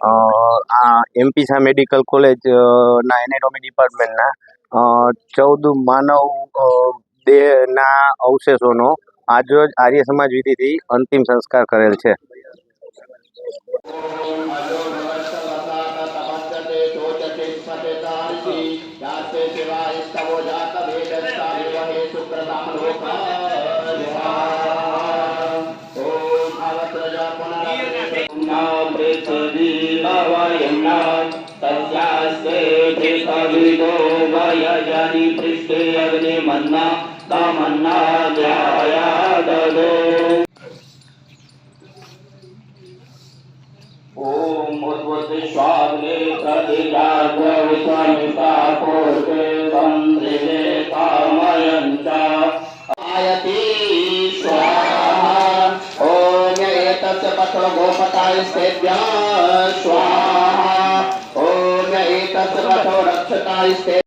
આ MP Shah medical college ના anatomy ડિપાર્ટમેન્ટના ચૌદ માનવ દેહના અવશેષોનો આજરોજ આર્ય સમાજ વિધિથી અંતિમ સંસ્કાર કરેલ છે. पृथ्वीतो वयजनि पृष्ठे अग्निमन्ना तमन्ना ध्यायाददो ॐ उद्वति स्वाग्ने प्रतिजाग्रविस्वामिता पूर्वे एतस्य पथो गोपकाय स्तेभ्यः स्वाहा ॐ एतस्य पथो रक्षकाय स्ते